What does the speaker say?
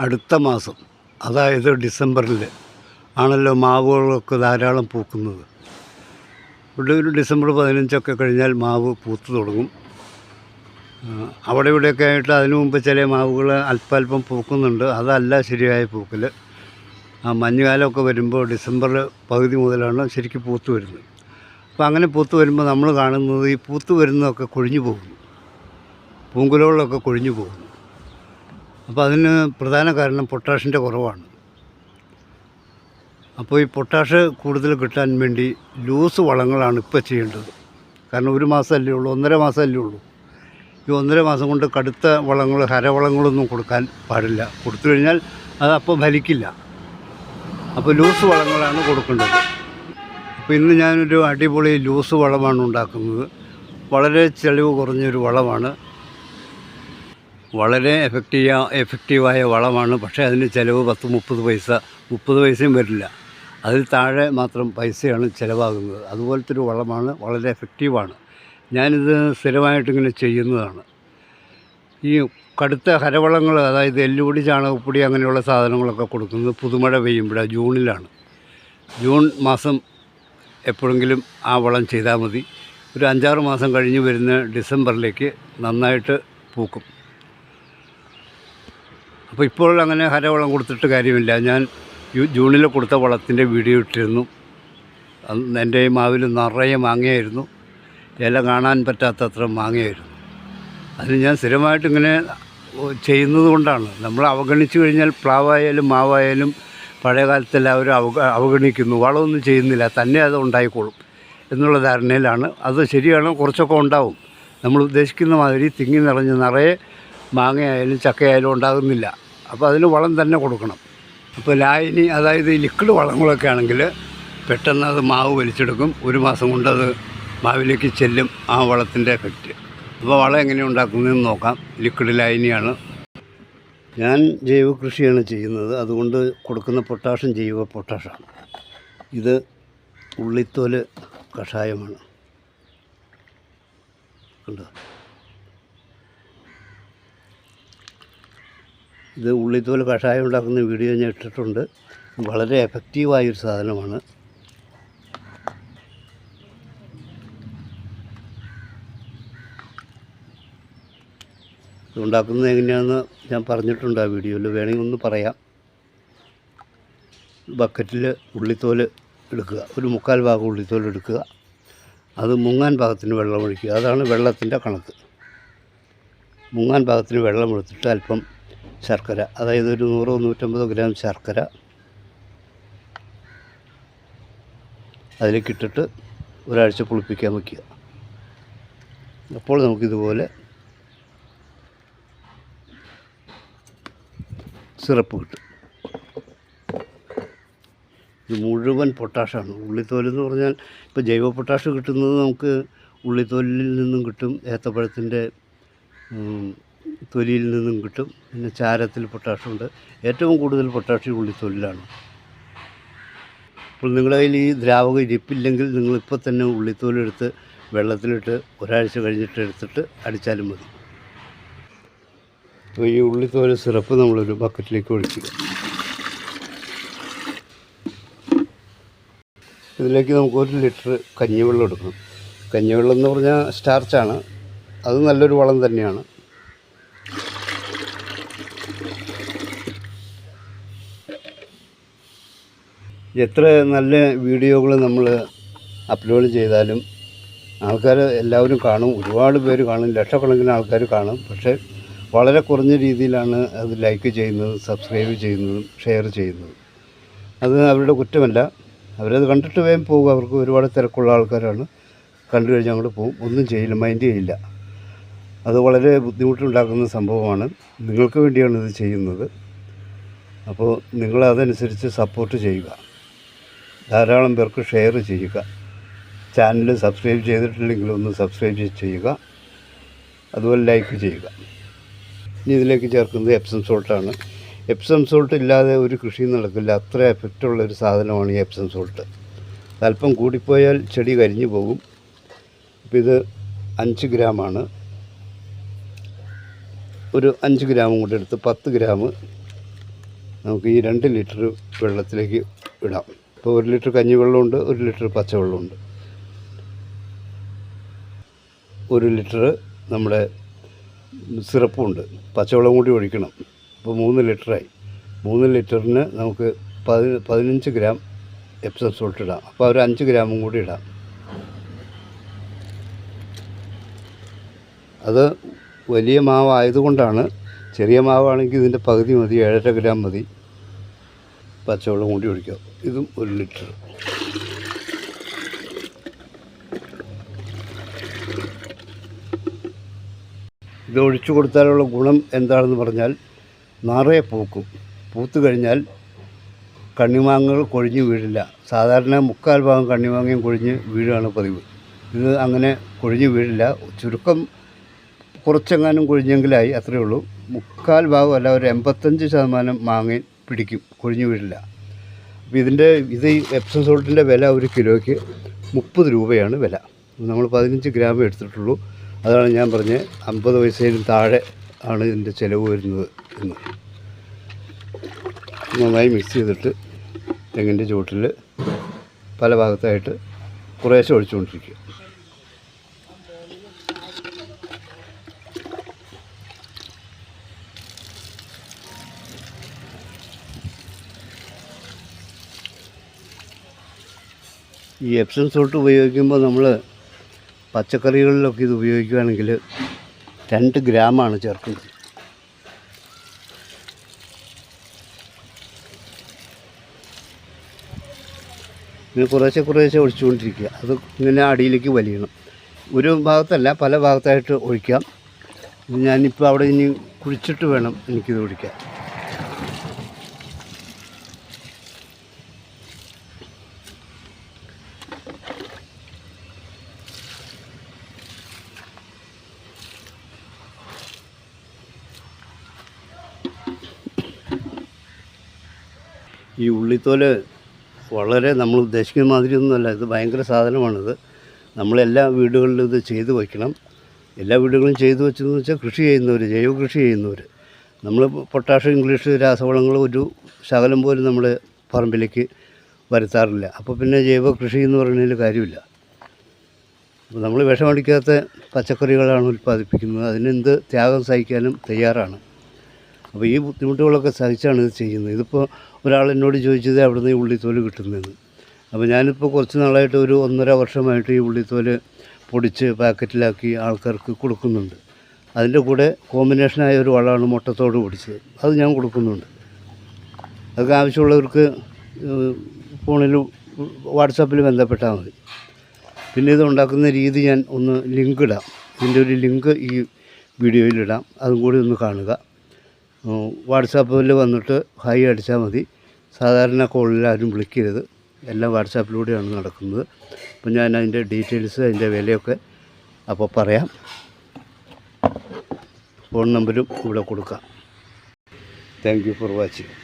അടുത്ത മാസം അതായത് ഡിസംബറിൽ ആണല്ലോ മാവുകളൊക്കെ ധാരാളം പൂക്കുന്നത്. ഒരു ഡിസംബർ പതിനഞ്ചൊക്കെ കഴിഞ്ഞാൽ മാവ് പൂത്തു തുടങ്ങും. അവിടെ ഇവിടെയൊക്കെ ആയിട്ട് അതിനു മുമ്പ് ചില മാവുകൾ അല്പാല്പം പൂക്കുന്നുണ്ട്. അതല്ല ശരിയായ പൂക്കൽ ആ മഞ്ഞുകാലമൊക്കെ വരുമ്പോൾ ഡിസംബർ പകുതി മുതലാണ് ശരിക്കും പൂത്തു വരുന്നത്. അപ്പോൾ അങ്ങനെ പൂത്തു വരുമ്പോൾ നമ്മൾ കാണുന്നത് ഈ പൂത്തു വരുന്നതൊക്കെ കൊഴിഞ്ഞു പോകുന്നു. പൂങ്കുലകളിലൊക്കെ കൊഴിഞ്ഞു പോകുന്നു. അപ്പോൾ അതിന് പ്രധാന കാരണം പൊട്ടാഷിന്റെ കുറവാണ്. അപ്പോൾ ഈ പൊട്ടാഷ് കൂടുതൽ കിട്ടാൻ വേണ്ടി ലൂസ് വളങ്ങളാണ് ഇപ്പോൾ ചെയ്യേണ്ടത്. കാരണം ഒരു മാസമല്ലേ ഉള്ളൂ ഒന്നര മാസമല്ലേ ഉള്ളൂ. ഈ ഒന്നര മാസം കൊണ്ട് കടുത്ത വളങ്ങൾ ഹരവളങ്ങളൊന്നും കൊടുക്കാൻ പാടില്ല. കൊടുത്തു കഴിഞ്ഞാൽ അത് അപ്പോൾ ഫലിക്കില്ല. അപ്പോൾ ലൂസ് വളങ്ങളാണ് കൊടുക്കേണ്ടത്. അപ്പോൾ ഇന്ന് ഞാനൊരു അടിപൊളി ലൂസ് വളമാണ് ഉണ്ടാക്കുന്നത്. വളരെ ചെലവ് കുറഞ്ഞൊരു വളമാണ്. വളരെ എഫക്റ്റീവ് എഫക്റ്റീവായ വളമാണ്. പക്ഷേ അതിന് ചിലവ് പത്ത് മുപ്പത് പൈസ മുപ്പത് പൈസയും വരില്ല. അതിൽ താഴെ മാത്രം പൈസയാണ് ചിലവാകുന്നത്. അതുപോലത്തെ ഒരു വളമാണ് വളരെ എഫക്റ്റീവാണ് ഞാനിത് സ്ഥിരമായിട്ടിങ്ങനെ ചെയ്യുന്നതാണ്. ഈ കടുത്ത ഹരവളങ്ങൾ അതായത് എല്ലുപൊടി ചാണകപ്പൊടി അങ്ങനെയുള്ള സാധനങ്ങളൊക്കെ കൊടുക്കുന്നത് പുതുമഴ പെയ്യുമ്പോഴാണ് ജൂണിലാണ്. ജൂൺ മാസം എപ്പോഴെങ്കിലും ആ വളം ചെയ്താൽ മതി. ഒരു അഞ്ചാറ് മാസം കഴിഞ്ഞ് വരുന്ന ഡിസംബറിലേക്ക് നന്നായിട്ട് പൂക്കും. അപ്പോൾ ഇപ്പോൾ അങ്ങനെ ഹരവളം കൊടുത്തിട്ട് കാര്യമില്ല. ഞാൻ ജൂണിൽ കൊടുത്ത വളത്തിന്റെ വീഡിയോ ഇട്ടിരുന്നു. എന്റെ മാവിൽ നിറയെ മാങ്ങയായിരുന്നു. ഇല കാണാൻ പറ്റാത്തത്ര മാങ്ങയായിരുന്നു. അതിന് ഞാൻ സ്ഥിരമായിട്ട് ഇങ്ങനെ ചെയ്യുന്നത് കൊണ്ടാണ്. നമ്മൾ അവഗണിച്ചു കഴിഞ്ഞാൽ പ്ലാവായാലും മാവായാലും പഴയ കാലത്ത് എല്ലാവരും അവഗ അവഗണിക്കുന്നു. വളമൊന്നും ചെയ്യുന്നില്ല. തന്നെ അത് ഉണ്ടായിക്കോളും എന്നുള്ള ധാരണയിലാണ്. അത് ശരിയാണ്. കുറച്ചൊക്കെ ഉണ്ടാവും. നമ്മൾ ഉദ്ദേശിക്കുന്ന മാതിരി തിങ്ങി നിറഞ്ഞ് നിറയെ മാങ്ങയായാലും ചക്കയായാലും ഉണ്ടാകുന്നില്ല. അപ്പോൾ അതിന് വളം തന്നെ കൊടുക്കണം. അപ്പോൾ ലായനി അതായത് ഈ ലിക്വിഡ് വളങ്ങളൊക്കെ ആണെങ്കിൽ പെട്ടെന്ന് അത് മാവ് വലിച്ചെടുക്കും. ഒരു മാസം കൊണ്ട് അത് മാവിലേക്ക് ചെല്ലും ആ വളത്തിന്റെ എഫക്റ്റ് അപ്പോൾ വളം എങ്ങനെ ഉണ്ടാക്കുന്നതെന്ന് നോക്കാം. ലിക്വിഡ് ലായനിയാണ്. ഞാൻ ജൈവ കൃഷിയാണ് ചെയ്യുന്നത്. അതുകൊണ്ട് കൊടുക്കുന്ന പൊട്ടാഷ്യം ജൈവ പൊട്ടാഷാണ്. ഇത് ഉള്ളിത്തോൽ കഷായമാണ്. കണ്ടോ? ഇത് ഉള്ളിത്തോൽ കഷായം ഉണ്ടാക്കുന്ന വീഡിയോ ഞാൻ ഇട്ടിട്ടുണ്ട്. വളരെ എഫക്റ്റീവായൊരു സാധനമാണ്. ഉണ്ടാക്കുന്നത് എങ്ങനെയാണെന്ന് ഞാൻ പറഞ്ഞിട്ടുണ്ട് ആ വീഡിയോയിൽ. വേണമെങ്കിൽ ഒന്ന് പറയാം. ബക്കറ്റിൽ ഉള്ളിത്തോൽ എടുക്കുക. ഒരു മുക്കാൽ ഭാഗം ഉള്ളിത്തോൽ എടുക്കുക. അത് മുങ്ങാൻ ഭാഗത്തിന് വെള്ളം ഒഴിക്കുക. അതാണ് വെള്ളത്തിന്റെ കണക്ക്. മുങ്ങാൻ ഭാഗത്തിന് വെള്ളം എടുത്തിട്ട് അല്പം ശർക്കര അതായത് ഒരു നൂറോ നൂറ്റമ്പതോ ഗ്രാം ശർക്കര അതിലേക്ക് ഇട്ടിട്ട് ഒരാഴ്ച പുളിപ്പിക്കാൻ വയ്ക്കുക. അപ്പോൾ നമുക്കിതുപോലെ സിറപ്പ് കിട്ടും. ഇത് മുഴുവൻ പൊട്ടാഷാണ്. ഉള്ളിത്തോലെന്ന് പറഞ്ഞാൽ ഇപ്പോൾ ജൈവ പൊട്ടാഷ് കിട്ടുന്നത് നമുക്ക് ഉള്ളിത്തോലിൽ നിന്നും കിട്ടും. ഏത്തപ്പഴത്തിന്റെ തൊലിയിൽ നിന്നും കിട്ടും. പിന്നെ ചാരത്തിൽ പൊട്ടാഷുണ്ട് ഏറ്റവും കൂടുതൽ പൊട്ടാഷ്യം ഉള്ളി തൊലിലാണ്. അപ്പോൾ നിങ്ങളുടെ കയ്യിൽ ഈ ദ്രാവകം ഇരിപ്പില്ലെങ്കിൽ നിങ്ങളിപ്പോൾ തന്നെ ഉള്ളിത്തോലെടുത്ത് വെള്ളത്തിലിട്ട് ഒരാഴ്ച കഴിഞ്ഞിട്ട് എടുത്തിട്ട് അടിച്ചാലും മതി. അപ്പോൾ ഈ ഉള്ളിത്തോൽ സിറപ്പ് നമ്മളൊരു ബക്കറ്റിലേക്ക് ഒഴിക്കുക ഇതിലേക്ക് നമുക്ക് ഒരു ലിറ്റർ കഞ്ഞിവെള്ളം എടുക്കണം. കഞ്ഞിവെള്ളം എന്ന് പറഞ്ഞാൽ സ്റ്റാർച്ചാണ് അത് നല്ലൊരു വളം തന്നെയാണ്. എത്ര നല്ല വീഡിയോകൾ നമ്മൾ അപ്ലോഡ് ചെയ്താലും ആൾക്കാർ എല്ലാവരും കാണും. ഒരുപാട് പേര് കാണും. ലക്ഷക്കണക്കിന് ആൾക്കാർ കാണും. പക്ഷേ വളരെ കുറഞ്ഞ രീതിയിലാണ് അത് ലൈക്ക് ചെയ്യുന്നതും സബ്സ്ക്രൈബ് ചെയ്യുന്നതും ഷെയർ ചെയ്യുന്നതും. അത് അവരുടെ കുറ്റമല്ല. അവരത് കണ്ടിട്ട് വേഗം പോകും. അവർക്ക് ഒരുപാട് തിരക്കുള്ള ആൾക്കാരാണ്. കണ്ടു കഴിഞ്ഞാൽ അങ്ങോട്ട് പോകും. ഒന്നും ചെയ്യില്ല. മൈൻഡ് ചെയ്യില്ല. അത് വളരെ ബുദ്ധിമുട്ടുണ്ടാക്കുന്ന സംഭവമാണ്. നിങ്ങൾക്ക് വേണ്ടിയാണ് ഇത് ചെയ്യുന്നത്. അപ്പോൾ നിങ്ങൾ അതനുസരിച്ച് സപ്പോർട്ട് ചെയ്യുക. ധാരാളം പേർക്ക് ഷെയർ ചെയ്യുക. ചാനൽ സബ്സ്ക്രൈബ് ചെയ്തിട്ടില്ലെങ്കിൽ ഒന്ന് സബ്സ്ക്രൈബ് ചെയ്യുക. അതുപോലെ ലൈക്ക് ചെയ്യുക. ഇനി ഇതിലേക്ക് ചേർക്കുന്നത് എപ്സം സോൾട്ടാണ്. എപ്സം സോൾട്ട് ഇല്ലാതെ ഒരു കൃഷിയും നടക്കില്ല. അത്ര എഫക്റ്റുള്ള ഒരു സാധനമാണ് ഈ എപ്സം സോൾട്ട്. അല്പം കൂടിപ്പോയാൽ ചെടി കരിഞ്ഞു പോകും. അപ്പോൾ ഇത് അഞ്ച് ഗ്രാമാണ്. ഒരു അഞ്ച് ഗ്രാമും കൂടെ എടുത്ത് പത്ത് ഗ്രാം നമുക്ക് ഈ രണ്ട് ലിറ്റർ വെള്ളത്തിലേക്ക് ഇടാം. ഇപ്പോൾ ഒരു ലിറ്റർ കഞ്ഞിവെള്ളമുണ്ട് ഒരു ലിറ്റർ പച്ചവെള്ളമുണ്ട്. ഒരു ലിറ്റർ നമ്മുടെ സിറപ്പുണ്ട്. പച്ചവെള്ളം കൂടി ഒഴിക്കണം. അപ്പോൾ മൂന്ന് ലിറ്ററായി. മൂന്ന് ലിറ്ററിന് നമുക്ക് പതി പതിനഞ്ച് ഗ്രാം എപ്സം സോൾട്ട് ഇടാം. അപ്പോൾ ഒരു അഞ്ച് ഗ്രാമും കൂടി ഇടാം. അത് വലിയ മാവായതുകൊണ്ടാണ്. ചെറിയ മാവാണെങ്കിൽ ഇതിന്റെ പകുതി മതി ഏഴര ഗ്രാം മതി. പച്ചവെള്ളം കൂടി ഒഴിക്കാം. ഇതും ഒരു ലിറ്റർ. ഇത് ഒഴിച്ചു കൊടുത്താലുള്ള ഗുണം എന്താണെന്ന് പറഞ്ഞാൽ നിറയെ പൂക്കും. പൂത്ത് കഴിഞ്ഞാൽ കണ്ണിമാങ്ങകൾ കൊഴിഞ്ഞ് വീഴില്ല. സാധാരണ മുക്കാൽ ഭാഗം കണ്ണിമാങ്ങയും കൊഴിഞ്ഞ് വീഴുകയാണ് പതിവ്. ഇത് അങ്ങനെ കൊഴിഞ്ഞ് വീഴില്ല. ചുരുക്കം കുറച്ചെങ്ങാനും കൊഴിഞ്ഞെങ്കിലായി അത്രയേ ഉള്ളൂ. മുക്കാൽ ഭാഗം അല്ല ഒരു എൺപത്തഞ്ച് ശതമാനം മാങ്ങ പിടിക്കും കൊഴിഞ്ഞു വീഴില്ല അപ്പോൾ ഇതിന്റെ ഇത് എപ്സം സോൾട്ടിന്റെ വില ഒരു കിലോയ്ക്ക് മുപ്പത് രൂപയാണ് വില. നമ്മൾ പതിനഞ്ച് ഗ്രാം എടുത്തിട്ടുള്ളൂ. അതാണ് ഞാൻ പറഞ്ഞത് അമ്പത് പൈസയിലും താഴെ ആണ് ഇതിന്റെ ചിലവ് വരുന്നത് എന്ന്. നന്നായി മിക്സ് ചെയ്തിട്ട് തെങ്ങിന്റെ ചുവട്ടിൽ പല ഭാഗത്തായിട്ട് കുറേശ്ശെ ഒഴിച്ചുകൊണ്ടിരിക്കുക. ഈ എപ്സം സോൾട്ട് ഉപയോഗിക്കുമ്പോൾ നമ്മൾ പച്ചക്കറികളിലൊക്കെ ഇത് ഉപയോഗിക്കുകയാണെങ്കിൽ രണ്ട് ഗ്രാമാണ് ചേർക്കുന്നത്. ഇങ്ങനെ കുറേശ്ശെ കുറേശ്ശെ ഒഴിച്ചുകൊണ്ടിരിക്കുക. അത് ഇങ്ങനെ അടിയിലേക്ക് വലിയണം. ഒരു ഭാഗത്തല്ല പല ഭാഗത്തായിട്ട് ഒഴിക്കാം. ഞാനിപ്പോൾ അവിടെ ഇനി കുഴിച്ചിട്ട് വേണം എനിക്കിത് ഒഴിക്കാൻ ഈ ഉള്ളിത്തോൽ വളരെ നമ്മൾ ഉദ്ദേശിക്കുന്ന മാതിരിയൊന്നുമല്ല. ഇത് ഭയങ്കര സാധനമാണിത്. നമ്മളെല്ലാ വീടുകളിലും ഇത് ചെയ്തു വയ്ക്കണം. എല്ലാ വീടുകളും ചെയ്തു വെച്ചതെന്ന് വെച്ചാൽ കൃഷി ചെയ്യുന്നവർ ജൈവ കൃഷി ചെയ്യുന്നവർ നമ്മൾ പൊട്ടാഷ് ഇംഗ്ലീഷ് രാസവളങ്ങൾ ഒരു ശകലം പോലും നമ്മൾ പറമ്പിലേക്ക് വരുത്താറില്ല. അപ്പോൾ പിന്നെ ജൈവ കൃഷി എന്ന് പറയുന്നതിൽ കാര്യമില്ല. നമ്മൾ വിഷമടിക്കാത്ത പച്ചക്കറികളാണ് ഉൽപ്പാദിപ്പിക്കുന്നത്. അതിനെന്ത് ത്യാഗം സഹിക്കാനും തയ്യാറാണ്. അപ്പോൾ ഈ ബുദ്ധിമുട്ടുകളൊക്കെ സഹിച്ചാണ് ഇത് ചെയ്യുന്നത്. ഇതിപ്പോൾ ഒരാൾ എന്നോട് ചോദിച്ചത് അവിടെ നിന്ന് ഈ ഉള്ളിത്തോൽ കിട്ടുന്നതെന്ന്. അപ്പോൾ ഞാനിപ്പോൾ കുറച്ച് നാളായിട്ട് ഒരു ഒന്നര വർഷമായിട്ട് ഈ ഉള്ളിത്തോൽ പൊടിച്ച് പാക്കറ്റിലാക്കി ആൾക്കാർക്ക് കൊടുക്കുന്നുണ്ട്. അതിന്റെ കൂടെ കോമ്പിനേഷനായ ഒരു വളമാണ് മുട്ടത്തോട് പൊടിച്ചത്. അത് ഞാൻ കൊടുക്കുന്നുണ്ട്. അതൊക്കെ ആവശ്യമുള്ളവർക്ക് ഫോണിൽ വാട്സാപ്പിൽ ബന്ധപ്പെട്ടാൽ മതി. പിന്നെ ഇത് ഉണ്ടാക്കുന്ന രീതി ഞാൻ ഒന്ന് ലിങ്ക് ഇടാം. ഇതിന്റെ ഒരു ലിങ്ക് ഈ വീഡിയോയിലിടാം അതും കൂടി ഒന്ന് കാണുക. വാട്സാപ്പിൽ വന്നിട്ട് ഹൈ അടിച്ചാൽ മതി. സാധാരണ കോളിൽ ആരും വിളിക്കരുത്. എല്ലാം വാട്സാപ്പിലൂടെയാണ് നടക്കുന്നത്. അപ്പം ഞാൻ അതിന്റെ ഡീറ്റെയിൽസ് അതിന്റെ വിലയൊക്കെ അപ്പോൾ പറയാം. ഫോൺ നമ്പരും ഇവിടെ കൊടുക്കാം. Thank you for watching